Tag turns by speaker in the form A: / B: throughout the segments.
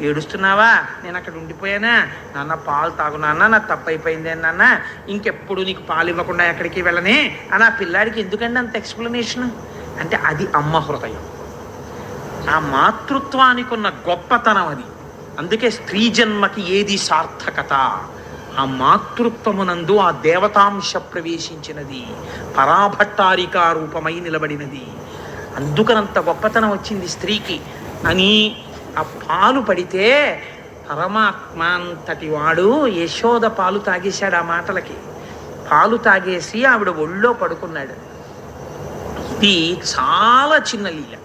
A: ఏడుస్తున్నావా? నేను అక్కడ ఉండిపోయానా? నాన్న పాలు తాగు నాన్న నా తప్పు అయిపోయింది నాన్న. ఇంకెప్పుడు నీకు పాలు ఇవ్వకుండా ఎక్కడికి వెళ్ళనే? అని ఆ పిల్లాడికి ఎందుకండి అంత ఎక్స్ప్లెనేషన్ అంటే అది అమ్మ హృదయం. ఆ మాతృత్వానికి ఉన్న గొప్పతనం అది. అందుకే స్త్రీ జన్మకి ఏది సార్థకత? ఆ మాతృత్వమునందు ఆ దేవతాంశ ప్రవేశించినది. పరాభట్టారికా రూపమై నిలబడినది. అందుకనంత గొప్పతనం వచ్చింది స్త్రీకి. అని ఆ పాలు పడితే పరమాత్మ అంతటి వాడు యశోద పాలు తాగేశాడు ఆ మాటలకి. పాలు తాగేసి ఆవిడ ఒళ్ళో పడుకున్నాడు. ఇది చాలా చిన్న లీల.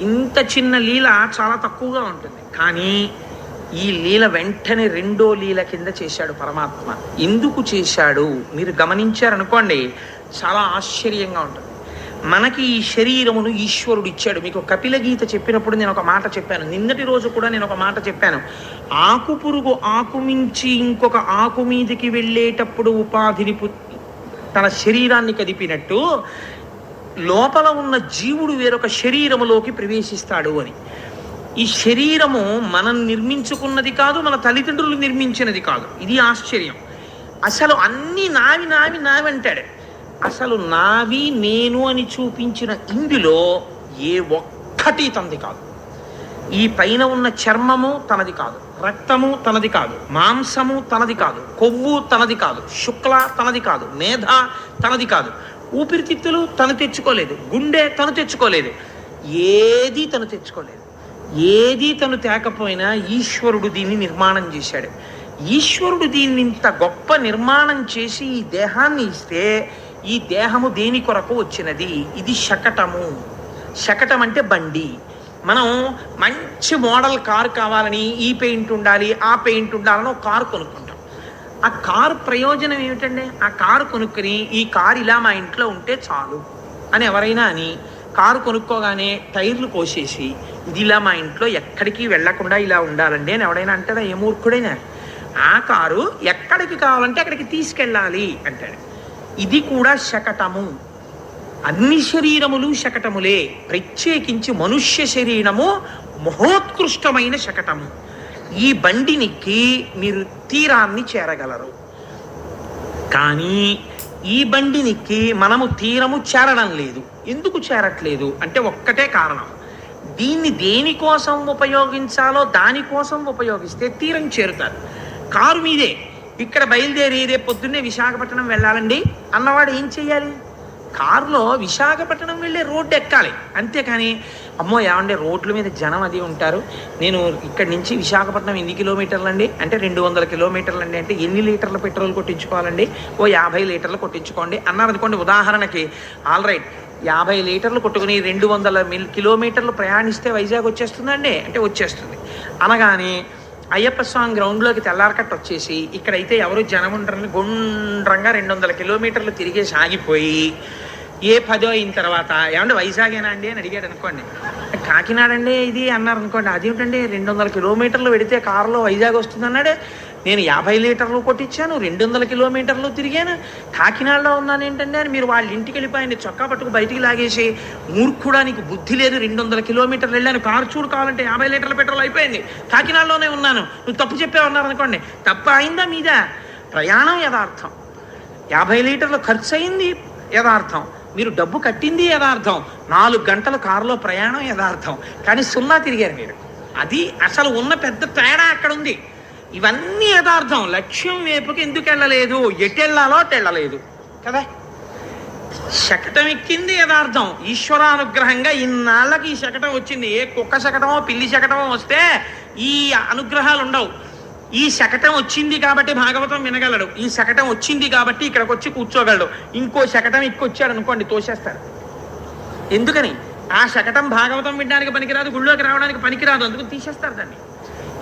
A: ఇంత చిన్న లీల చాలా తక్కువగా ఉంటుంది. కానీ ఈ లీల వెంటనే రెండో లీల కింద చేశాడు పరమాత్మ. ఎందుకు చేశాడు? మీరు గమనించారనుకోండి చాలా ఆశ్చర్యంగా ఉంటుంది. మనకి ఈ శరీరమును ఈశ్వరుడు ఇచ్చాడు. మీకు కపిల గీత చెప్పినప్పుడు నేను ఒక మాట చెప్పాను. నిన్నటి రోజు కూడా నేను ఒక మాట చెప్పాను. ఆకు పురుగు ఆకుమించి ఇంకొక ఆకు మీదికి వెళ్ళేటప్పుడు ఉపాధిని తన శరీరాన్ని కదిపినట్టు లోపల ఉన్న జీవుడు వేరొక శరీరములోకి ప్రవేశిస్తాడు అని. ఈ శరీరము మనం నిర్మించుకున్నది కాదు మన తల్లిదండ్రులు నిర్మించినది కాదు. ఇది ఆశ్చర్యం. అసలు అన్ని నావి నావి నావి అంటాడు. అసలు నావి నేను అని చూపించిన ఇందులో ఏ ఒక్కటి తనది కాదు. ఈ పైన ఉన్న చర్మము తనది కాదు. రక్తము తనది కాదు. మాంసము తనది కాదు. కొవ్వు తనది కాదు. శుక్ల తనది కాదు. మేధ తనది కాదు. ఊపిరితిత్తులు తను తెచ్చుకోలేదు. గుండె తను తెచ్చుకోలేదు. ఏది తను తెచ్చుకోలేదు. ఏది తను తేకపోయినా ఈశ్వరుడు దీన్ని నిర్మాణం చేశాడు. ఈశ్వరుడు దీన్ని ఇంత గొప్ప నిర్మాణం చేసి ఈ దేహాన్ని ఇస్తే ఈ దేహము దేని కొరకు వచ్చినది? ఇది శకటము. శకటం అంటే బండి. మనం మంచి మోడల్ కారు కావాలని ఈ పెయింట్ ఉండాలి ఆ పెయింట్ ఉండాలని ఒక కారు కొనుక్కుంటాం. ఆ కారు ప్రయోజనం ఏమిటండి? ఆ కారు కొనుక్కుని ఈ కారు ఇలా మా ఇంట్లో ఉంటే చాలు అని ఎవరైనా అని కారు కొనుక్కోగానే టైర్లు కోసేసి ఇది ఇలా మా ఇంట్లో ఎక్కడికి వెళ్ళకుండా ఇలా ఉండాలండి అని ఎవడైనా అంటారా ఏ మూర్ఖుడైనా. ఆ కారు ఎక్కడికి కావాలంటే అక్కడికి తీసుకెళ్ళాలి అంటాడు. ఇది కూడా శకటము. అన్ని శరీరములు శకటములే. ప్రత్యేకించి మనుష్య శరీరము మహోత్కృష్టమైన శకటము. ఈ బండినికి మీరు తీరాన్ని చేరగలరు. కానీ ఈ బండినికి మనము తీరము చేరడం లేదు. ఎందుకు చేరట్లేదు? అంటే ఒక్కటే కారణం. దీన్ని దేనికోసం ఉపయోగించాలో దానికోసం ఉపయోగిస్తే తీరం చేరుతారు. కారు మీదే. ఇక్కడ బయలుదేరి రేపు పొద్దున్నే విశాఖపట్నం వెళ్ళాలండి. అన్నవాడు ఏం చెయ్యాలి కారులో విశాఖపట్నం వెళ్ళే రోడ్డు ఎక్కాలి. అంతేకాని అమ్మో ఏమంటే రోడ్ల మీద జనం అది ఉంటారు. నేను ఇక్కడి నుంచి విశాఖపట్నం ఎన్ని కిలోమీటర్లు అండి అంటే రెండు వందల కిలోమీటర్లు అండి అంటే ఎన్ని లీటర్ల పెట్రోల్ కొట్టించుకోవాలండి? ఓ యాభై లీటర్లు కొట్టించుకోండి. అన్నారు అనుకోండి ఉదాహరణకి ఆల్ రైట్ యాభై లీటర్లు కొట్టుకుని రెండు వందల మిల్ కిలోమీటర్లు ప్రయాణిస్తే వైజాగ్ వచ్చేస్తుందండి? అంటే వచ్చేస్తుంది. అనగానే అయ్యప్ప స్వామి గ్రౌండ్లోకి తెల్లారకట్ట వచ్చేసి ఇక్కడైతే ఎవరు జనం ఉండరని గుండ్రంగా రెండు వందల కిలోమీటర్లు తిరిగేసి ఆగిపోయి ఏ పదో అయిన తర్వాత ఏమంటే వైజాగేనా అండి అని అడిగాడు అనుకోండి. కాకినాడ అండి ఇది అన్నారు అనుకోండి. అదేమిటండి రెండు వందల కిలోమీటర్లు పెడితే కారులో వైజాగ్ వస్తుంది అన్నాడే నేను యాభై లీటర్లు కొట్టించాను రెండు వందల కిలోమీటర్లు తిరిగాను. కాకినాడలో ఉన్నాను ఏంటంటే అని మీరు వాళ్ళ ఇంటికి వెళ్ళిపోయింది చొక్కా పట్టుకు బయటికి లాగేసి మూర్ఖుడా నీకు బుద్ధి లేదు రెండు వందల కిలోమీటర్లు వెళ్ళాను. కారు చూడు కావాలంటే యాభై లీటర్ల పెట్రోల్ అయిపోయింది. కాకినాడలోనే ఉన్నాను. నువ్వు తప్పు చెప్పావు అన్నారు అనుకోండి. తప్పు అయిందా మీద? ప్రయాణం యథార్థం. యాభై లీటర్లు ఖర్చు అయింది యథార్థం. మీరు డబ్బు కట్టింది యథార్థం. నాలుగు గంటల కారులో ప్రయాణం యథార్థం. కానీ సున్నా తిరిగారు మీరు. అది అసలు ఉన్న పెద్ద తేడా అక్కడ ఉంది ఇవన్నీ యథార్థం. లక్ష్యం వైపుకి ఎందుకు వెళ్ళలేదు? ఎటెళ్ళాలో అటెళ్ళలేదు అటు వెళ్ళలేదు. కదా? శకటం ఎక్కింది యథార్థం. ఈశ్వరానుగ్రహంగా ఇన్నాళ్ళకి ఈ శకటం వచ్చింది. ఏ కుక్క శకటమో పిల్లి శకటమో వస్తే ఈ అనుగ్రహాలు ఉండవు. ఈ శకటం వచ్చింది కాబట్టి భాగవతం వినగలడు. ఈ శకటం వచ్చింది కాబట్టి ఇక్కడికి వచ్చి కూర్చోగలడు. ఇంకో శకటం ఇక్కొచ్చాడు అనుకోండి తోసేస్తాడు. ఎందుకని? ఆ శకటం భాగవతం వినడానికి పనికిరాదు గుళ్ళోకి రావడానికి పనికిరాదు. అందుకు తీసేస్తారు దాన్ని.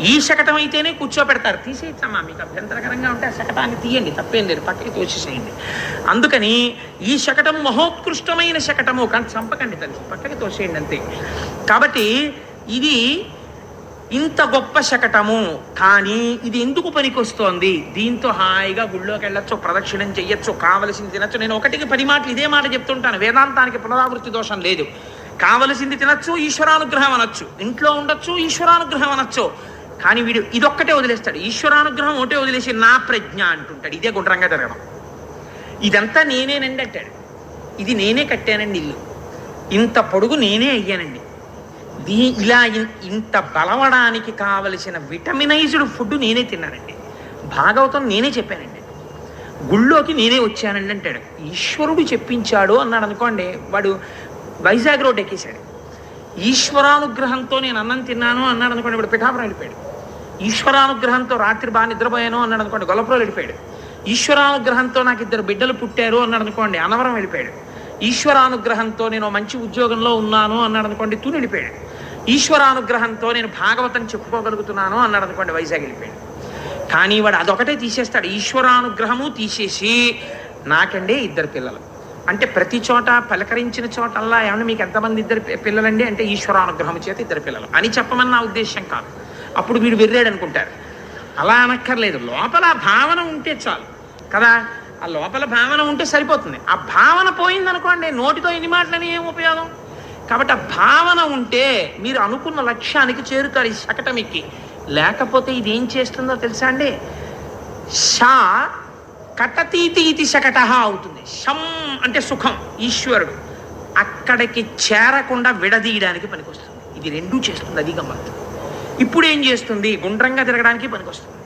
A: ఈ శకటం అయితేనే కూర్చోపెడతారు తీసేయచ్చమ్మా మీకు అభ్యంతరకరంగా ఉంటే ఆ శకటాన్ని తీయండి తప్పేం లేదు పక్కకి తోసేసేయండి. అందుకని ఈ శకటం మహోత్కృష్టమైన శకటము కానీ చంపకండి తల్లి పక్కకి తోసేయండి అంతే. కాబట్టి ఇది ఇంత గొప్ప శకటము కానీ ఇది ఎందుకు పనికొస్తోంది? దీంతో హాయిగా గుళ్ళోకి వెళ్ళొచ్చు ప్రదక్షిణం చెయ్యొచ్చు కావలసింది తినచ్చు. నేను ఒకటికి పది మాటలు ఇదే మాట చెప్తుంటాను వేదాంతానికి పునరావృత్తి దోషం లేదు. కావలసింది తినచ్చు ఈశ్వరానుగ్రహం అనొచ్చు. ఇంట్లో ఉండొచ్చు ఈశ్వరానుగ్రహం అనొచ్చు. కానీ వీడు ఇదొక్కటే వదిలేస్తాడు. ఈశ్వరానుగ్రహం ఒకటే వదిలేసి నా ప్రజ్ఞ అంటుంటాడు. ఇదే గుండ్రంగా జరగడం. ఇదంతా నేనేనండి అంటాడు. ఇది నేనే కట్టానండి ఇల్లు. ఇంత పొడుగు నేనే అయ్యానండి. దీ ఇలా ఇంత బలవడానికి కావలసిన విటమినైజ్డ్ ఫుడ్ నేనే తిన్నానండి. భాగవతం నేనే చెప్పానండి. గుళ్ళోకి నేనే వచ్చానండి అంటాడు. ఈశ్వరుడు చెప్పించాడు అన్నాడు అనుకోండి వాడు వైజాగ్ రోడ్ ఎక్కేశాడు. ఈశ్వరానుగ్రహంతో నేను అన్నం తిన్నాను అన్నాడు అనుకోండి వాడు పిఠాపురం వెళ్ళిపోయాడు. ఈశ్వరానుగ్రహంతో రాత్రి బాగా నిద్రపోయాను అన్నాడు అనుకోండి గొల్లపురం వెళ్ళిపోయాడు. ఈశ్వరానుగ్రహంతో నాకు ఇద్దరు బిడ్డలు పుట్టారు అన్నాడు అనుకోండి అనవరం వెళ్ళిపోయాడు. ఈశ్వరానుగ్రహంతో నేను మంచి ఉద్యోగంలో ఉన్నాను అన్నాడు అనుకోండి తూని వెళ్ళిపోయాడు. ఈశ్వరానుగ్రహంతో నేను భాగవతం చెప్పుకోగలుగుతున్నాను అన్నాడు అనుకోండి వైజాగ్ వెళ్ళిపోయాడు. కానీ వాడు అదొకటే తీసేస్తాడు ఈశ్వరానుగ్రహము తీసేసి నాకండి ఇద్దరు పిల్లలు. అంటే ప్రతి చోట పలకరించిన చోటల్లా ఏమన్నా మీకు ఎంతమంది ఇద్దరు పిల్లలండి? అంటే ఈశ్వరానుగ్రహం చేత ఇద్దరు పిల్లలు. అని చెప్పమని నా ఉద్దేశం కాదు. అప్పుడు వీడు వెర్రాడు అనుకుంటారు అలా అనక్కర్లేదు. లోపల ఆ భావన ఉంటే చాలు. కదా? ఆ లోపల భావన ఉంటే సరిపోతుంది. ఆ భావన పోయిందనుకోండి నోటితో ఎన్ని మాటలని ఏం ఉపయోగం? కాబట్టి ఆ భావన ఉంటే మీరు అనుకున్న లక్ష్యానికి చేరుతారు ఈ శకటమిక్కి. లేకపోతే ఇది ఏం చేస్తుందో తెలుసా అండి? షా కటతీతి ఇది శకట అవుతుంది. శం అంటే సుఖం ఈశ్వరుడు. అక్కడికి చేరకుండా విడదీయడానికి పనికొస్తుంది. ఇది రెండూ చేస్తుంది అది గమ్మత్తు. ఇప్పుడు ఏం చేస్తుంది? గుండ్రంగా తిరగడానికి పనికొస్తుంది.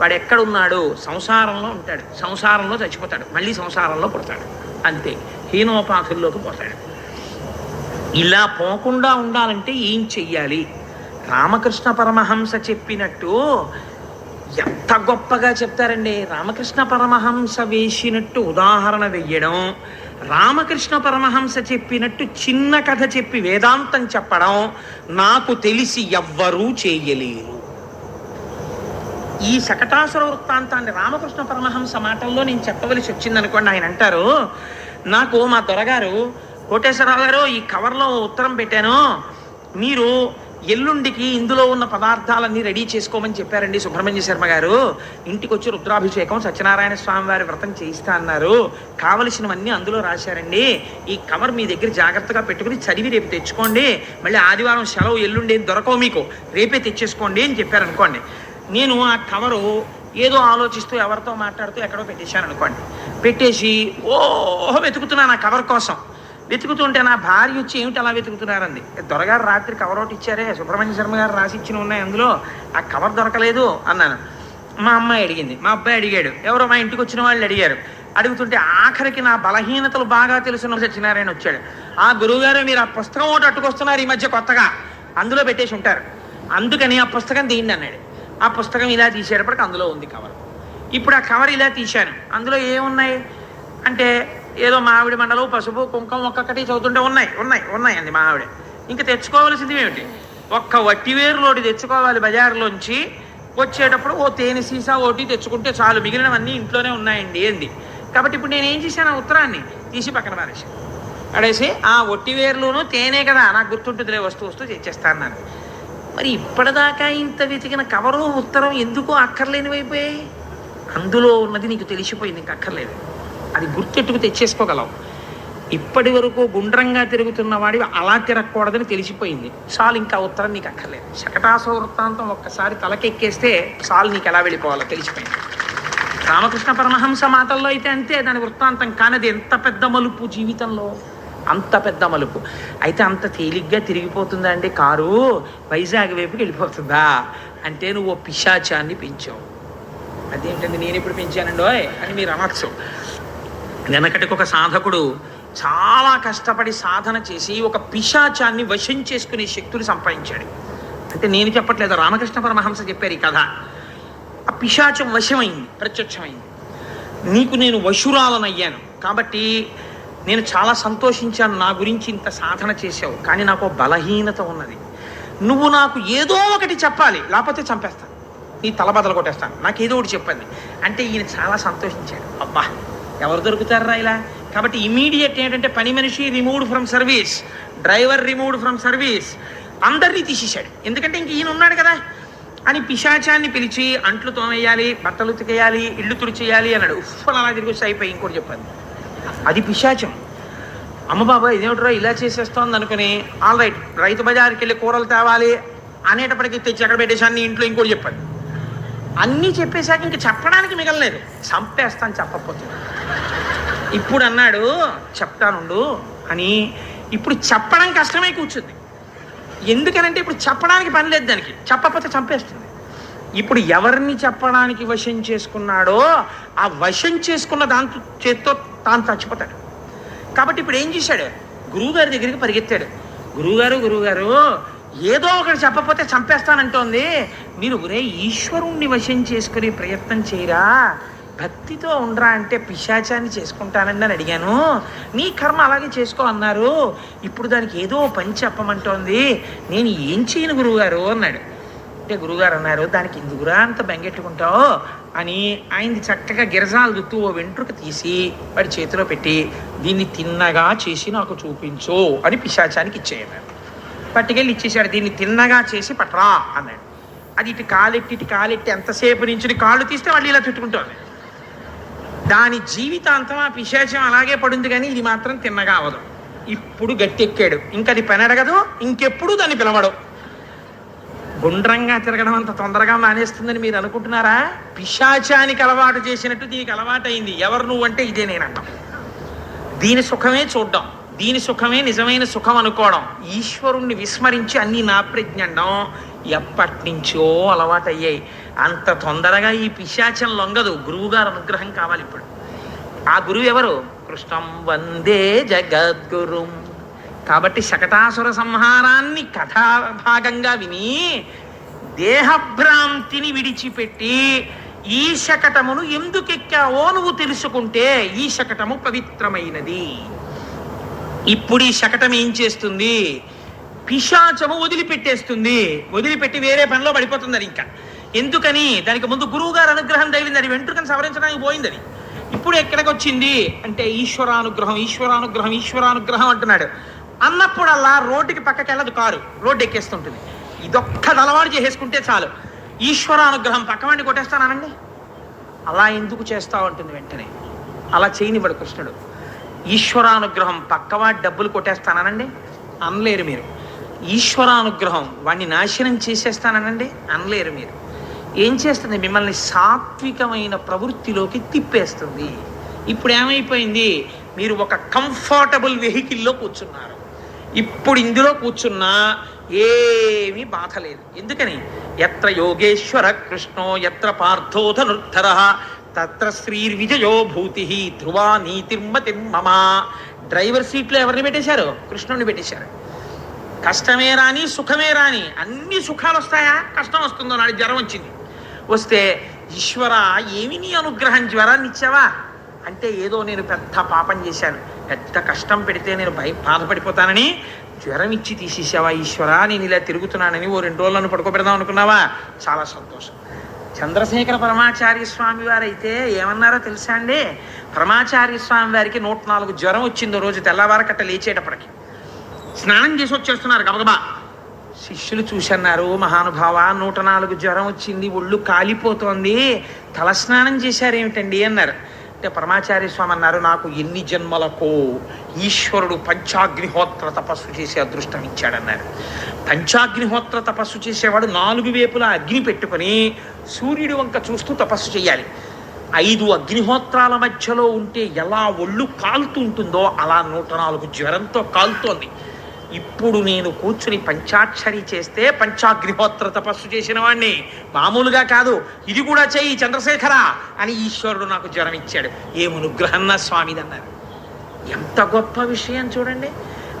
A: వాడు ఎక్కడున్నాడు సంసారంలో ఉంటాడు. సంసారంలో చచ్చిపోతాడు. మళ్ళీ సంసారంలో పుడతాడు. అంతే. హీనోపాధుల్లోకి పోతాడు. ఇలా పోకుండా ఉండాలంటే ఏం చెయ్యాలి? రామకృష్ణ పరమహంస చెప్పినట్టు ఎంత గొప్పగా చెప్తారండి. రామకృష్ణ పరమహంస వేసినట్టు ఉదాహరణ వెయ్యడం. రామకృష్ణ పరమహంస చెప్పినట్టు చిన్న కథ చెప్పి వేదాంతం చెప్పడం నాకు తెలిసి ఎవ్వరూ చేయలేరు. ఈ శకటాసుర వృత్తాంతాన్ని రామకృష్ణ పరమహంస మాటల్లో నేను చెప్పవలసి వచ్చిందనుకోండి ఆయన అంటారు నాకు మా దొరగారు కోటేశ్వరరావు గారు ఈ కవర్లో ఉత్తరం పెట్టాను మీరు ఎల్లుండికి ఇందులో ఉన్న పదార్థాలన్నీ రెడీ చేసుకోమని చెప్పారండి సుబ్రహ్మణ్య శర్మ గారు. ఇంటికి వచ్చి రుద్రాభిషేకం సత్యనారాయణ స్వామి వారి వ్రతం చేయిస్తా అన్నారు. కావలసినవన్నీ అందులో రాశారండి. ఈ కవర్ మీ దగ్గర జాగ్రత్తగా పెట్టుకుని చదివి రేపు తెచ్చుకోండి. మళ్ళీ ఆదివారం సెలవు ఎల్లుండి ఏం దొరకవు మీకు. రేపే తెచ్చేసుకోండి అని చెప్పారనుకోండి నేను ఆ కవరు ఏదో ఆలోచిస్తూ ఎవరితో మాట్లాడుతూ ఎక్కడో పెట్టేశాను అనుకోండి. పెట్టేసి ఓహో వెతుకుతున్నాను ఆ కవర్ కోసం. వెతుకుతుంటే నా భార్య వచ్చి ఏమిటి అలా వెతుకుతున్నారండి? దొరగారు రాత్రి కవర్ ఒకటి ఇచ్చారే సుబ్రహ్మణ్య శర్మ గారు రాసి ఇచ్చిన ఉన్నాయి అందులో ఆ కవర్ దొరకలేదు అన్నాను. మా అమ్మాయి అడిగింది మా అబ్బాయి అడిగాడు ఎవరో మా ఇంటికి వచ్చిన వాళ్ళు అడిగారు. అడుగుతుంటే ఆఖరికి నా బలహీనతలు బాగా తెలుసున్న సత్యనారాయణ వచ్చాడు. ఆ గురువుగారు మీరు ఆ పుస్తకం ఒకటి అట్టుకొస్తున్నారు ఈ మధ్య కొత్తగా. అందులో పెట్టేసి ఉంటారు. అందుకని ఆ పుస్తకం తీయండి అన్నాడు. ఆ పుస్తకం ఇలా తీసేటప్పటికి అందులో ఉంది కవర్ ఇప్పుడు ఆ కవర్ ఇలా తీశాను. అందులో ఏమున్నాయి? అంటే ఏదో మావిడి మండలం పసుపు కుంకం ఒక్కొక్కటి చదువుతుంటే ఉన్నాయి ఉన్నాయి ఉన్నాయి అండి మా ఇంకా తెచ్చుకోవాల్సింది ఏమిటి? ఒక్క వట్టివేరులోటి తెచ్చుకోవాలి బజార్లోంచి. వచ్చేటప్పుడు ఓ తేనె సీసా ఒకటి తెచ్చుకుంటే చాలు మిగిలినవన్నీ ఇంట్లోనే ఉన్నాయండి ఏంది కాబట్టి ఇప్పుడు నేను ఏం చేశాను ఉత్తరాన్ని? తీసి పక్కన పారేసాను పడేసి ఆ ఒట్టివేరులోనూ తేనే కదా నాకు గుర్తుంటుందిలే వస్తూ వస్తూ తెచ్చేస్తాను అన్నాను మరి ఇప్పటిదాకా ఇంత వెతికిన కవరు ఉత్తరం ఎందుకు అక్కర్లేనివైపోయాయి? అందులో ఉన్నది నీకు తెలిసిపోయింది ఇంక అక్కర్లేదు. అది గుర్తెట్టుకు తెచ్చేసుకోగలవు ఇప్పటి వరకు గుండ్రంగా తిరుగుతున్న వాడివి అలా తిరగకూడదని తెలిసిపోయింది. చాలు ఇంకా ఉత్తరం నీకు అక్కర్లేదు. శకటాస వృత్తాంతం ఒక్కసారి తలకెక్కేస్తే చాలు నీకు ఎలా వెళ్ళిపోవాలో తెలిసిపోయింది. రామకృష్ణ పరమహంస మాటల్లో అయితే అంతే దాని వృత్తాంతం కానిది ఎంత పెద్ద మలుపు జీవితంలో. అంత పెద్ద మలుపు. అయితే అంత తేలిగ్గా తిరిగిపోతుందా అండి? కారు వైజాగ్ వైపుకి వెళ్ళిపోతుందా? అంటే నువ్వు పిశాచాన్ని పెంచావు. అదేంటండి? నేను ఇప్పుడు పెంచానండి అని మీరు అనొచ్చు వెనకటికి ఒక సాధకుడు చాలా కష్టపడి సాధన చేసి ఒక పిశాచాన్ని వశం చేసుకునే శక్తులు సంపాదించాడు. అంటే నేను చెప్పట్లేదు రామకృష్ణ పరమహంస చెప్పారు ఈ కథ. ఆ పిశాచం వశమైంది ప్రత్యక్షమైంది. నీకు నేను వశురాలనయ్యాను కాబట్టి నేను చాలా సంతోషించాను నా గురించి ఇంత సాధన చేశావు కానీ నాకు బలహీనత ఉన్నది. నువ్వు నాకు ఏదో ఒకటి చెప్పాలి లేకపోతే చంపేస్తాను. నీ తల బదలు కొట్టేస్తాను. నాకు ఏదో ఒకటి చెప్పండి. అంటే ఈయన చాలా సంతోషించాడు. అబ్బా! ఎవరు దొరుకుతారా ఇలా? కాబట్టి ఇమీడియట్ ఏంటంటే పని మనిషి removed from service driver removed from service అందరినీ తీసేశాడు. ఎందుకంటే ఇంక ఈయన ఉన్నాడు కదా. అని పిశాచాన్ని పిలిచి అంట్లు తోమేయాలి బట్టలు ఉతికేయాలి ఇల్లు తుడిచేయాలి అన్నాడు. ఉఫ్ అలా తిరిగి వచ్చి అయిపోయి ఇంకోటి చెప్పాను అది పిశాచం. అమ్మ బాబా ఇదేమిట్రా ఇలా చేసేస్తోంది అనుకుని ఆల్ రైట్ రైతు బజార్కి వెళ్ళి కూరలు తేవాలి అనేటప్పటికి తెచ్చి ఎక్కడ పెట్టేశాన్ని ఇంట్లో ఇంకోటి చెప్పాను అన్నీ చెప్పేశాక ఇంక చెప్పడానికి మిగలలేదు. చంపేస్తాను చెప్పకపోతే ఇప్పుడు అన్నాడు చెప్తానుండు అని. ఇప్పుడు చెప్పడం కష్టమై కూర్చుంది. ఎందుకనంటే ఇప్పుడు చెప్పడానికి పని లేదు దానికి. చెప్పకపోతే చంపేస్తుంది. ఇప్పుడు ఎవరిని చెప్పడానికి వశం చేసుకున్నాడో ఆ వశం చేసుకున్న దాంతో చేత్తో తాను చచ్చిపోతాడు. కాబట్టి ఇప్పుడు ఏం చేశాడు? గురువుగారి దగ్గరికి పరిగెత్తాడు. గురువుగారు గురువుగారు ఏదో ఒకటి చెప్పకపోతే చంపేస్తానంటోంది. మీరు ఒరే ఈశ్వరుణ్ణి వశం చేసుకునే ప్రయత్నం చేయరా? భక్తితో ఉండరా అంటే పిశాచాన్ని చేసుకుంటానండి అని అడిగాను. నీ కర్మ అలాగే చేసుకో అన్నారు. ఇప్పుడు దానికి ఏదో పని చెప్పమంటోంది. నేను ఏం చేయను గురువుగారు అన్నాడు. అంటే గురువుగారు అన్నారు దానికి ఎందుకురా అంత బెంగెట్టుకుంటావు? అని ఆయనది చక్కగా గిరజాలు దుత్తు ఓ వెంట్రుక తీసి వాడి చేతిలో పెట్టి దీన్ని తిన్నగా చేసి నాకు చూపించు అని పిశాచానికి ఇచ్చేయన్నారు పట్టుకెళ్ళి ఇచ్చేసాడు దీన్ని తిన్నగా చేసి పట్రా అన్నాడు. అది ఇటు కాలెట్టి ఇటు కాలెట్టి ఎంతసేపు నుంచి కాళ్ళు తీస్తే మళ్ళీ ఇలా తిట్టుకుంటుంది దాని జీవితాంతం ఆ పిశాచం అలాగే పడుంది కానీ ఇది మాత్రం తిన్నగా అవదు ఇప్పుడు గట్టెక్కాడు. ఇంకా అది పెనడగదు ఇంకెప్పుడు దాన్ని పిలవడు. గుండ్రంగా తిరగడం అంత తొందరగా మానేస్తుందని మీరు అనుకుంటున్నారా? పిశాచానికి అలవాటు చేసినట్టు దీనికి అలవాటు అయింది ఎవరు నువ్వు అంటే ఇదే నేనంటాం దీని సుఖమే చూడ్డాం. దీని సుఖమే నిజమైన సుఖం అనుకోవడం. ఈశ్వరుణ్ణి విస్మరించి అన్ని నా ప్రజ్ఞండం ఎప్పటి నుంచో అంత తొందరగా ఈ పిశాచం లొంగదు. గురువుగారు అనుగ్రహం కావాలి ఇప్పుడు. ఆ గురువు ఎవరు? కృష్ణం వందే జగద్గురుం. కాబట్టి శకటాసుర సంహారాన్ని కథాభాగంగా విని దేహభ్రాంతిని విడిచిపెట్టి ఈ శకటమును ఎందుకెక్కావో నువ్వు తెలుసుకుంటే ఈ శకటము పవిత్రమైనది. ఇప్పుడు ఈ శకటం ఏం చేస్తుంది? పిశాచము వదిలిపెట్టేస్తుంది. వదిలిపెట్టి వేరే పనిలో పడిపోతుంది అది ఇంకా. ఎందుకని? దానికి ముందు గురువు గారు అనుగ్రహం తగిలింది అది వెంట్రుకను సవరించడానికి పోయింది అది ఇప్పుడు ఎక్కడికి వచ్చింది అంటే ఈశ్వరానుగ్రహం ఈశ్వరానుగ్రహం ఈశ్వరానుగ్రహం అంటున్నాడు. అన్నప్పుడల్లా రోడ్డుకి పక్కకి వెళ్ళదు కారు. రోడ్డు ఎక్కేస్తుంటుంది. ఇదొక్క అలవాటు చేసేసుకుంటే చాలు. ఈశ్వరానుగ్రహం పక్కవాడిని కొట్టేస్తానండి అలా ఎందుకు చేస్తావు అంటుంది వెంటనే. అలా చేయనివ్వడు కృష్ణుడు. ఈశ్వరానుగ్రహం పక్కవాడి డబ్బులు కొట్టేస్తానండి అనలేరు మీరు. ఈశ్వరానుగ్రహం వాడిని నాశనం చేసేస్తానండి అనలేరు మీరు. ఏం చేస్తుంది? మిమ్మల్ని సాత్వికమైన ప్రవృత్తిలోకి తిప్పేస్తుంది. ఇప్పుడు ఏమైపోయింది? మీరు ఒక కంఫర్టబుల్ వెహికల్లో కూర్చున్నారు. ఇప్పుడు ఇందులో కూర్చున్నా ఏమీ బాధ లేదు. ఎందుకని? ఎత్ర యోగేశ్వర కృష్ణో ఎత్ర పార్థోధనుర్ధర తత్ర శ్రీర్విజయో భూతి ధ్రువా నీతిర్మతి మమ. డ్రైవర్ సీట్లో ఎవరిని పెట్టేశారు? కృష్ణుని పెట్టేశారు. కష్టమే రాని సుఖమే రాని అన్ని సుఖాలు వస్తాయా కష్టం వస్తుందో నాడు జ్వరం వచ్చింది. వస్తే ఈశ్వర ఏమి నీ అనుగ్రహం? జ్వరాన్ని ఇచ్చావా? అంటే ఏదో నేను పెద్ద పాపం చేశాను. పెద్ద కష్టం పెడితే నేను భయ బాధపడిపోతానని జ్వరం ఇచ్చి తీసేసావా ఈశ్వర? నేను ఇలా తిరుగుతున్నానని ఓ రెండు రోజులను పడుకోబెడదాం అనుకున్నావా? చాలా సంతోషం. చంద్రశేఖర పరమాచార్య స్వామి వారు అయితే ఏమన్నారో తెలుసా అండి? పరమాచార్య స్వామి వారికి నూట నాలుగు జ్వరం వచ్చిందో రోజు తెల్లవారకట్ట లేచేటప్పటికి. స్నానం చేసి వచ్చేస్తున్నారు గబగబా. శిష్యులు చూసన్నారు మహానుభావ నూట నాలుగు జ్వరం వచ్చింది ఒళ్ళు కాలిపోతోంది. తలస్నానం చేశారేమిటండి? అన్నారు. అంటే పరమాచార్య స్వామి అన్నారు నాకు ఎన్ని జన్మలకో ఈశ్వరుడు పంచాగ్నిహోత్ర తపస్సు చేసే అదృష్టం ఇచ్చాడన్నారు. పంచాగ్నిహోత్ర తపస్సు చేసేవాడు నాలుగు వేపులా అగ్ని పెట్టుకొని సూర్యుడి వంక చూస్తూ తపస్సు చేయాలి. ఐదు అగ్నిహోత్రాల మధ్యలో ఉంటే ఎలా ఒళ్ళు కాలుతూ ఉంటుందో అలా నూట నాలుగు జ్వరంతో కాలుతోంది. ఇప్పుడు నేను కూర్చుని పంచాక్షరి చేస్తే పంచాగ్నిహోత్ర తపస్సు చేసిన వాడిని మామూలుగా కాదు ఇది కూడా చెయ్యి చంద్రశేఖర అని ఈశ్వరుడు నాకు జ్వరం ఇచ్చాడు. ఏమనుగ్రహన్న స్వామిది స్వామిదన్నారు. ఎంత గొప్ప విషయం చూడండి.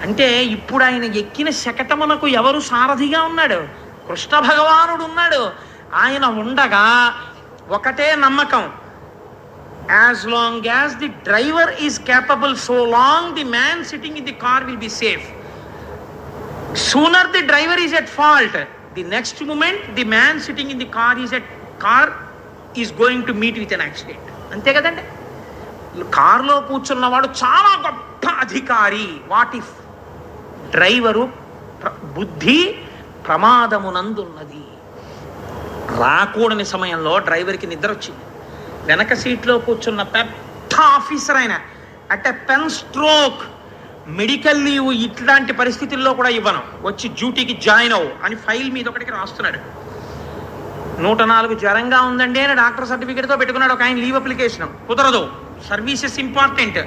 A: అంటే ఇప్పుడు ఆయన ఎక్కిన శకటమునకు ఎవరు సారథిగా ఉన్నాడు? కృష్ణ భగవానుడు ఉన్నాడు. ఆయన ఉండగా ఒకటే నమ్మకం. As long as the driver is capable so long the man sitting in the car will be safe sooner the driver is at fault the next moment the man sitting in the car is at car is going to meet with an accident అంతే కదండి? కారులో కూర్చున్నవాడు చాలా గొప్ప అధికారి. What if driver బుద్ధి ప్రమాదమునందున్నది. రాకూడని సమయంలో డ్రైవర్కి నిద్ర వచ్చింది వెనక సీట్లో కూర్చున్న పెద్ద ఆఫీసర్ ఆయన a pen stroke medical leave ఇట్లాంటి పరిస్థితుల్లో కూడా ఇవ్వను. వచ్చి డ్యూటీకి జాయిన్ అవ్వు అని ఫైల్ మీద ఒకటికి రాస్తున్నాడు. నూట నాలుగు జ్వరంగా ఉందండి అని డాక్టర్ సర్టిఫికేట్తో పెట్టుకున్నాడు. ఒక ఆయన లీవ్ అప్లికేషన్. కుదరదు. Services important.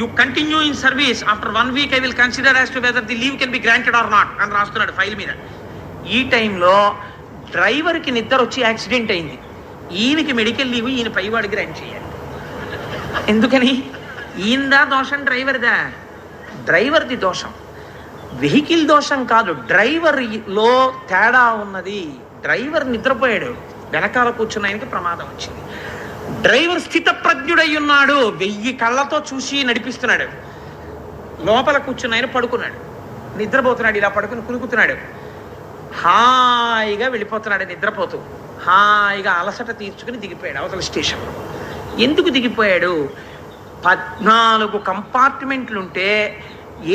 A: You continue in service. After one week I will consider as to whether the leave can be granted or not అని రాస్తున్నాడు ఫైల్ మీద. ఈ టైంలో డ్రైవర్కి నిద్ర వచ్చి యాక్సిడెంట్ అయింది. ఈయనకి మెడికల్ లీవ్ ఈయన పైవాడికి గ్రాంట్ చేయాలి. ఎందుకని? ఈయందా దోషం డ్రైవర్దా? డ్రైవర్ది దోషం. వెహికల్ దోషం కాదు డ్రైవర్లో తేడా ఉన్నది. డ్రైవర్ నిద్రపోయాడు. వెనకాల కూర్చున్న ఆయనకి ప్రమాదం వచ్చింది. డ్రైవర్ స్థితప్రజ్ఞుడై ఉన్నాడు వెయ్యి కళ్ళతో చూసి నడిపిస్తున్నాడు. లోపల కూర్చున్న ఆయన పడుకున్నాడు. నిద్రపోతున్నాడు ఇలా పడుకుని కునుకుతున్నాడు. హాయిగా వెళ్ళిపోతున్నాడు నిద్రపోతూ. హాయిగా అలసట తీర్చుకుని దిగిపోయాడు అవతల స్టేషన్లో. ఎందుకు దిగిపోయాడు? పద్నాలుగు కంపార్ట్మెంట్లు ఉంటే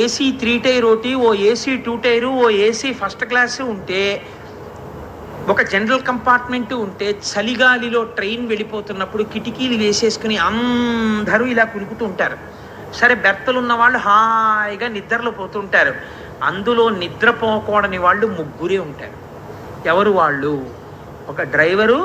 A: ఏసీ త్రీ టైర్ ఒకటి ఓ ఏసీ టూ టైరు ఓ ఏసీ ఫస్ట్ క్లాస్ ఉంటే ఒక జనరల్ కంపార్ట్మెంట్ ఉంటే చలిగాలిలో ట్రైన్ వెళ్ళిపోతున్నప్పుడు కిటికీలు వేసేసుకుని అందరూ ఇలా కులుకుతూ ఉంటారు. సరే బెర్తలు ఉన్న వాళ్ళు హాయిగా నిద్రలో పోతుంటారు అందులో నిద్రపోకూడని వాళ్ళు ముగ్గురే ఉంటారు. ఎవరు వాళ్ళు? ఒక డ్రైవరు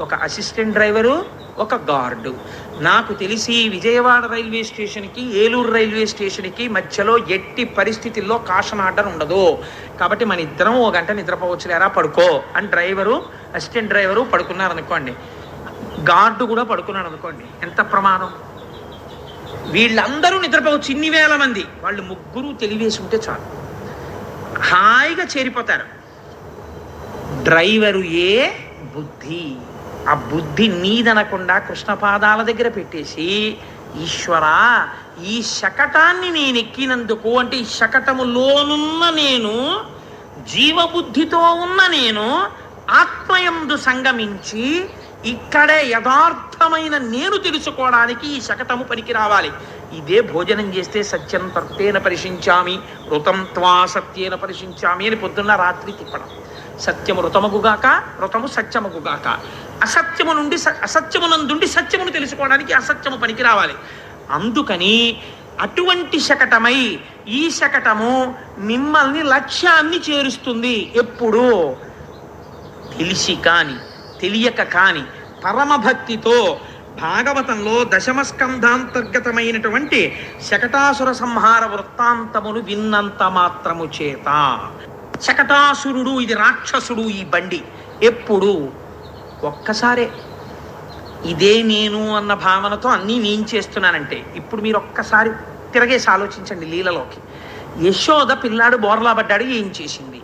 A: ఒక అసిస్టెంట్ డ్రైవరు ఒక గార్డు. నాకు తెలిసి విజయవాడ రైల్వే స్టేషన్కి ఏలూరు రైల్వే స్టేషన్కి మధ్యలో ఎట్టి పరిస్థితుల్లో కాషన్ ఆర్డర్ ఉండదు. కాబట్టి మన ఇద్దరం ఓ గంట నిద్రపోవచ్చులేరా? పడుకో అని డ్రైవరు అసిస్టెంట్ డ్రైవరు పడుకున్నారు అనుకోండి గార్డు కూడా పడుకున్నాడు అనుకోండి ఎంత ప్రమాదం? వీళ్ళందరూ నిద్రపోవచ్చు ఇన్ని వేల మంది. వాళ్ళు ముగ్గురు తెలివేసి ఉంటే చాలు. హాయిగా చేరిపోతారు. డ్రైవరు ఏ బుద్ధి? ఆ బుద్ధి నీదనకుండా కృష్ణ పాదాల దగ్గర పెట్టేసి ఈశ్వరా ఈ శకటాన్ని నేను ఎక్కినందుకు అంటే ఈ శకటములోనున్న నేను జీవబుద్ధితో ఉన్న నేను ఆత్మయందు సంగమించి ఇక్కడే యథార్థమైన నేను తెలుసుకోవడానికి ఈ శకటము పనికి రావాలి. ఇదే భోజనం చేస్తే సత్యం తత్తేన పరిశించామి ఋతం త్వా సత్యేన పరిశించామి అని పొద్దున్న రాత్రి తిప్పడం. సత్యము ఋతమగుగాక ఋతము సత్యమగుగాక. అసత్యము నుండి స- అసత్యమునందుండి సత్యమును తెలుసుకోవడానికి అసత్యము పనికి రావాలి అందుకని అటువంటి శకటమై ఈ శకటము మిమ్మల్ని లక్ష్యాన్ని చేరుస్తుంది. ఎప్పుడు? తెలిసి కాని తెలియక కాని పరమభక్తితో భాగవతంలో దశమ స్కంధాంతర్గతమైనటువంటి శకటాసుర సంహార వృత్తాంతమును విన్నంత మాత్రము చేత. శకటాసురుడు ఇది రాక్షసుడు ఈ బండి. ఎప్పుడు? ఒక్కసారే. ఇదే నేను అన్న భావనతో అన్నీ నేను చేస్తున్నానంటే ఇప్పుడు మీరు ఒక్కసారి తిరగేసి ఆలోచించండి లీలలోకి. యశోద పిల్లాడు బోర్లా పడ్డాడు ఏం చేసింది?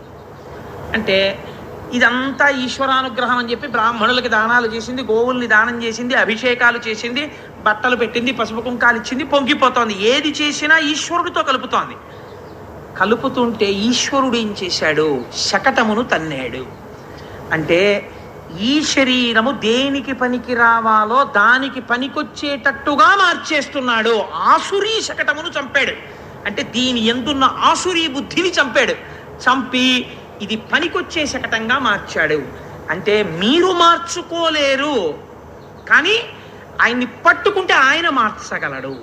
A: అంటే ఇదంతా ఈశ్వరానుగ్రహం అని చెప్పి బ్రాహ్మణులకి దానాలు చేసింది గోవుల్ని దానం చేసింది అభిషేకాలు చేసింది బట్టలు పెట్టింది పసుపు కుంకాలు ఇచ్చింది పొంగిపోతోంది. ఏది చేసినా ఈశ్వరుడితో కలుపుతోంది. కలుపుతుంటే ఈశ్వరుడు ఏం చేశాడు? శకటమును తన్నాడు. అంటే ఈ శరీరము దేనికి పనికి రావాలో దానికి పనికొచ్చేటట్టుగా మార్చేస్తున్నాడు. ఆసురీ శకటమును చంపాడు. అంటే దీని ఎందున్న ఆసురీ బుద్ధిని చంపాడు. చంపి ఇది పనికొచ్చే శకటంగా మార్చాడు. అంటే మీరు మార్చుకోలేరు. కానీ ఆయన్ని పట్టుకుంటే ఆయన మార్చగలడు.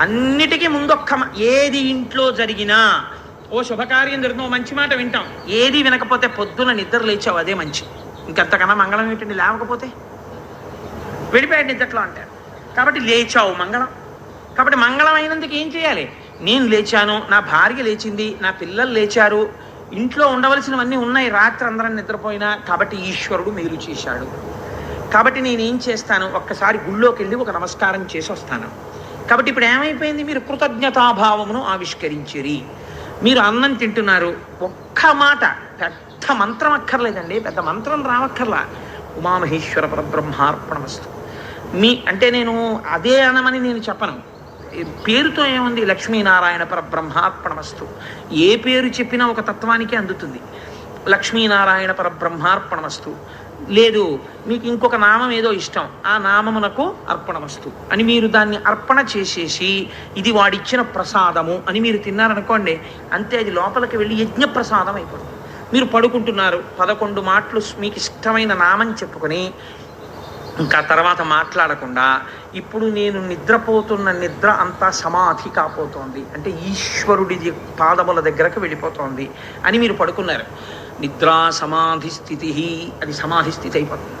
A: అన్నిటికీ ముందొక్క ఏది ఇంట్లో జరిగినా ఓ శుభకార్యం జరుగుతుంది ఓ మంచి మాట వింటాం. ఏది వినకపోతే పొద్దున నిద్ర లేచావు అదే మంచి. ఇంకంతకన్నా మంగళం ఏంటండి? లేవకపోతే? వెళ్ళిపోయాడు నిద్రలో అంటారు. కాబట్టి లేచావు మంగళం. కాబట్టి మంగళం అయినందుకు ఏం చేయాలి? నేను లేచాను నా భార్య లేచింది నా పిల్లలు లేచారు ఇంట్లో ఉండవలసినవన్నీ ఉన్నాయి రాత్రి అందరం నిద్రపోయినా కాబట్టి ఈశ్వరుడు మేలు చేశాడు. కాబట్టి నేనేం చేస్తాను? ఒక్కసారి గుళ్ళోకి వెళ్ళి ఒక నమస్కారం చేసి వస్తాను కాబట్టి ఇప్పుడు ఏమైపోయింది? మీరు కృతజ్ఞతాభావమును ఆవిష్కరించిరి. మీరు అన్నం తింటున్నారు. ఒక్క మాట పెద్ద మంత్రం అక్కర్లేదండి. పెద్ద మంత్రం రావక్కర్లా. ఉమామహేశ్వర పరబ్రహ్మార్పణమస్తు. మీ అంటే నేను అదే అనమని నేను చెప్పను. పేరుతో ఏముంది? లక్ష్మీనారాయణ పరబ్రహ్మార్పణమస్తు. ఏ పేరు చెప్పినా ఒక తత్వానికి అందుతుంది. లక్ష్మీనారాయణ పరబ్రహ్మార్పణమస్తు. లేదు మీకు ఇంకొక నామం ఏదో ఇష్టం ఆ నామమునకు అర్పణమస్తు అని మీరు దాన్ని అర్పణ చేసేసి ఇది వాడిచ్చిన ప్రసాదము అని మీరు తిన్నారనుకోండి అంతే అది లోపలికి వెళ్ళి యజ్ఞ ప్రసాదం అయిపోతుంది. మీరు పడుకుంటున్నారు పదకొండు మాటలు మీకు ఇష్టమైన నామం చెప్పుకొని ఇంకా తర్వాత మాట్లాడకుండా ఇప్పుడు నేను నిద్రపోతున్న నిద్ర అంతా సమాధి కాపోతోంది అంటే ఈశ్వరుడి పాదముల దగ్గరకు వెళ్ళిపోతోంది అని మీరు పడుకున్నారు. నిద్రా సమాధి స్థితి అది సమాధి స్థితి అయిపోతుంది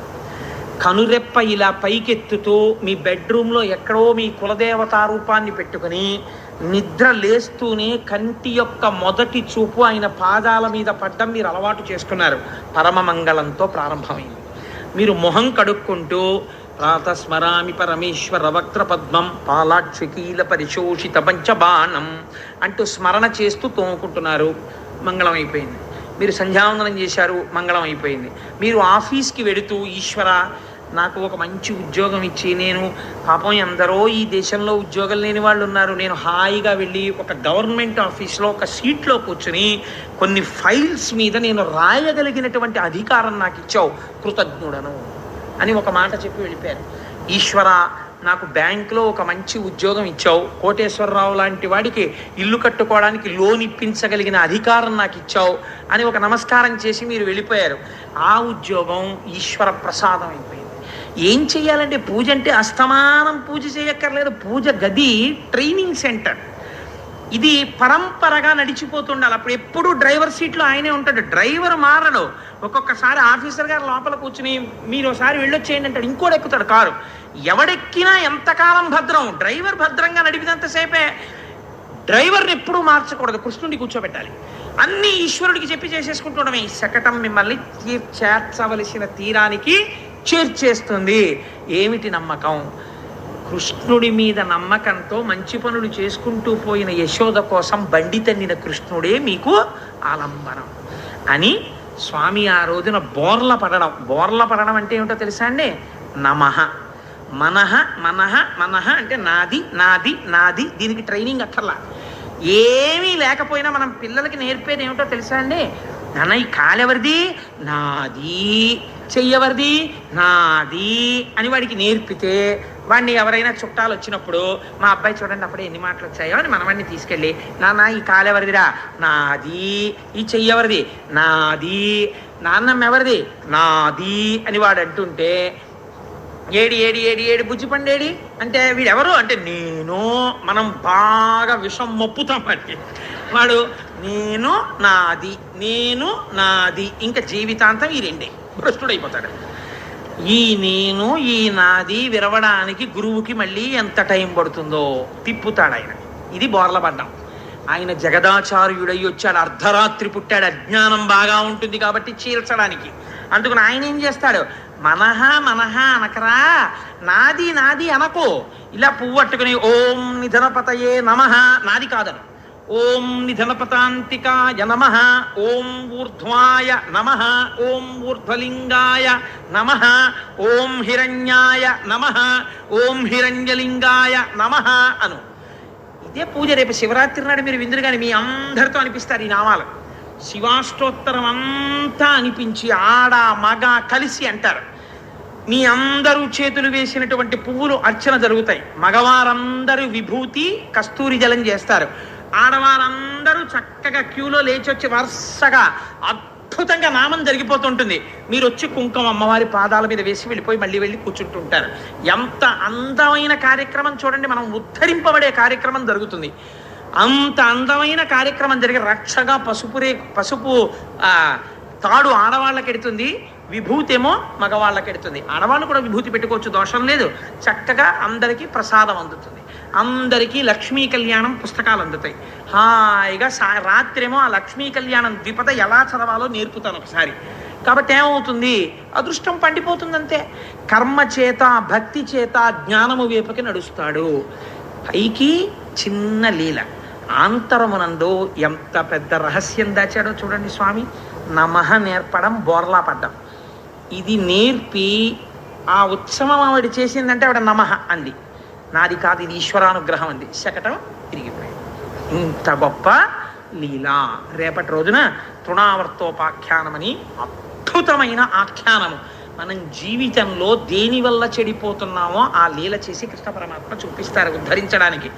A: కనురెప్ప ఇలా పైకెత్తుతూ మీ బెడ్రూమ్లో ఎక్కడో మీ కులదేవతా రూపాన్ని పెట్టుకుని నిద్ర లేస్తూనే కంటి యొక్క మొదటి చూపు ఆయన పాదాల మీద పడ్డం మీరు అలవాటు చేసుకున్నారు. పరమమంగళంతో ప్రారంభమైంది. మీరు మొహం కడుక్కుంటూ ప్రాతస్మరామి పరమేశ్వర వక్ర పద్మం పాలాక్షకీల పరిశోషిత పంచబాణం అంటూ స్మరణ చేస్తూ తోముకుంటున్నారు. మంగళమైపోయింది. మీరు సంధ్యావందనం చేశారు మంగళం అయిపోయింది. మీరు ఆఫీస్కి వెడుతూ ఈశ్వర నాకు ఒక మంచి ఉద్యోగం ఇచ్చి నేను పాపం ఎందరో ఈ దేశంలో ఉద్యోగం లేని వాళ్ళు ఉన్నారు. నేను హాయిగా వెళ్ళి ఒక గవర్నమెంట్ ఆఫీస్లో ఒక సీట్లో కూర్చుని కొన్ని ఫైల్స్ మీద నేను రాయగలిగినటువంటి అధికారం నాకు ఇచ్చావు కృతజ్ఞుడను అని ఒక మాట చెప్పి వెళ్ళిపోయారు. ఈశ్వర నాకు బ్యాంకులో ఒక మంచి ఉద్యోగం ఇచ్చావు. కోటేశ్వరరావు లాంటి వాడికి ఇల్లు కట్టుకోవడానికి లోన్ ఇప్పించగలిగిన అధికారం నాకు ఇచ్చావు అని ఒక నమస్కారం చేసి మీరు వెళ్ళిపోయారు. ఆ ఉద్యోగం ఈశ్వర ప్రసాదం అయిపోయింది. ఏం చేయాలంటే పూజ అంటే అస్తమానం పూజ చేయక్కర్లేదు. పూజ గది ట్రైనింగ్ సెంటర్. ఇది పరంపరగా నడిచిపోతుండాలి. అప్పుడు ఎప్పుడు డ్రైవర్ సీట్లో ఆయనే ఉంటాడు. డ్రైవర్ మారడు. ఒక్కొక్కసారి ఆఫీసర్ గారు లోపల కూర్చుని మీరు ఒకసారి వెళ్ళొచ్చేయండి అంటాడు. ఇంకోటి ఎక్కుతాడు కారు. ఎవడెక్కినా ఎంతకాలం భద్రం? డ్రైవర్ భద్రంగా నడిపినంతసేపే డ్రైవర్ని ఎప్పుడూ మార్చకూడదు. కృష్ణుడిని కూర్చోబెట్టాలి. అన్ని ఈశ్వరుడికి చెప్పి చేసేసుకుంటుండమే ఈ శకటం మిమ్మల్ని చేర్చవలసిన తీరానికి చేర్చేస్తుంది. ఏమిటి నమ్మకం? కృష్ణుడి మీద నమ్మకంతో మంచి పనులు చేసుకుంటూ పోయిన యశోద కోసం బండి తన్నిన కృష్ణుడే మీకు ఆలంబనం అని స్వామి ఆ రోజున బోర్ల పడడం బోర్ల పడడం అంటే ఏమిటో తెలుసా అండి? నమః. మనహ మనహ మనహ అంటే నాది నాది నాది. దీనికి ట్రైనింగ్ అక్కర్లా. ఏమీ లేకపోయినా మనం పిల్లలకి నేర్పేది ఏమిటో తెలుసా అండి? నాన్న ఈ కాలెవరిది? నాది చెయ్యవరిది? నాది అని వాడికి నేర్పితే వాడిని ఎవరైనా చుట్టాలు వచ్చినప్పుడు మా అబ్బాయి చూడండి అప్పుడే ఎన్ని మాటలు వచ్చాయో అని మనవాడిని తీసుకెళ్ళి నాన్న ఈ కాలెవరిదిరా నాది. ఈ చెయ్యవరిది నాది. నాన్నమ్మ ఎవరిది? నాది. అని వాడు అంటుంటే ఏడి ఏడి ఏడి ఏడి బుజ్జి పండేడి అంటే వీడెవరు? అంటే నేను మనం బాగా విషం మొప్పుతాం వాడికి. వాడు నేను నాది నేను నాది. ఇంకా జీవితాంతం ఈ రెండే. భ్రష్టుడైపోతాడు. ఈ నేను ఈ నాది విరవడానికి గురువుకి మళ్ళీ ఎంత టైం పడుతుందో తిప్పుతాడు ఆయన. ఇది బోర్ల పడ్డం ఆయన జగదాచార్యుడై వచ్చాడు అర్ధరాత్రి పుట్టాడు అజ్ఞానం బాగా ఉంటుంది కాబట్టి చీల్చడానికి. అందుకని ఆయన ఏం చేస్తాడు? మనహ మనహ అనకరా నాది నాది అనకో. ఇలా పువ్వు అట్టుకుని ఓం నిధనపతయే నమ. నాది కాదను. ఓం నిధనపతాంతికాయ నమ ఓం ఊర్ధ్వాయ నమ ఓం ఊర్ధ్వలింగాయ నమ ఓం హిరణ్యాయ నమ ఓం హిరణ్యలింగాయ నమ అను. ఇదే పూజ రేపు శివరాత్రి నాడు మీరు విందురు కానీ మీ అందరితో అనిపిస్తారు ఈ నామాలు. శివాష్టోత్తరం అంతా అనిపించి ఆడ మగ కలిసి అంటారు. మీ అందరూ చేతులు వేసినటువంటి పువ్వులు అర్చన జరుగుతాయి. మగవారందరూ విభూతి కస్తూరి జలం చేస్తారు. ఆడవారందరూ చక్కగా క్యూలో లేచి వచ్చి వరుసగా అద్భుతంగా నామం జరిగిపోతుంటుంది. మీరు వచ్చి కుంకుమ అమ్మవారి పాదాల మీద వేసి వెళ్ళిపోయి మళ్ళీ వెళ్ళి కూర్చుంటుంటారు. ఎంత అందమైన కార్యక్రమం చూడండి మనం ఉద్ధరింపబడే కార్యక్రమం జరుగుతుంది. అంత అందమైన కార్యక్రమం జరిగి రక్షగా పసుపు రే పసుపు తాడు ఆడవాళ్ళకి ఎడుతుంది విభూతి ఏమో మగవాళ్ళకి ఎడుతుంది. ఆడవాళ్ళు కూడా విభూతి పెట్టుకోవచ్చు దోషం లేదు. చక్కగా అందరికీ ప్రసాదం అందుతుంది. అందరికీ లక్ష్మీ కళ్యాణం పుస్తకాలు అందుతాయి. హాయిగా సా రాత్రేమో ఆ లక్ష్మీ కళ్యాణం ద్విపద ఎలా చదవాలో నేర్పుతాను ఒకసారి. కాబట్టి ఏమవుతుంది? అదృష్టం పండిపోతుందంతే. కర్మ చేత భక్తి చేత జ్ఞానము వైపుకి నడుస్తాడు. పైకి చిన్న లీల. ఆంతరమునందు ఎంత పెద్ద రహస్యం దాచాడో చూడండి స్వామి. నమః నేర్పడం బోర్లా పడ్డం. ఇది నేర్పి ఆ ఉత్సవం ఆవిడ చేసిందంటే ఆవిడ నమః అంది. నాది కాదు ఇది ఈశ్వరానుగ్రహం అంది. శకటం తిరిగిపోయింది. ఇంత గొప్ప లీలా. రేపటి రోజున తృణావర్తోపాఖ్యానమని అద్భుతమైన ఆఖ్యానము. మనం జీవితంలో దేని వల్ల చెడిపోతున్నామో ఆ లీల చేసి కృష్ణ పరమాత్మ చూపిస్తారు ఉద్ధరించడానికి.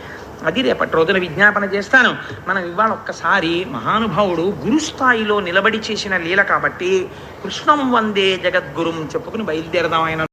A: అది రేపటి రోజున విజ్ఞాపన చేస్తాను. మనం ఇవాళ ఒక్కసారి మహానుభావుడు గురుస్థాయిలో నిలబడి చేసిన లీల కాబట్టి కృష్ణం వందే జగద్గురుం చెప్పుకుని బయలుదేరదాం ఆయన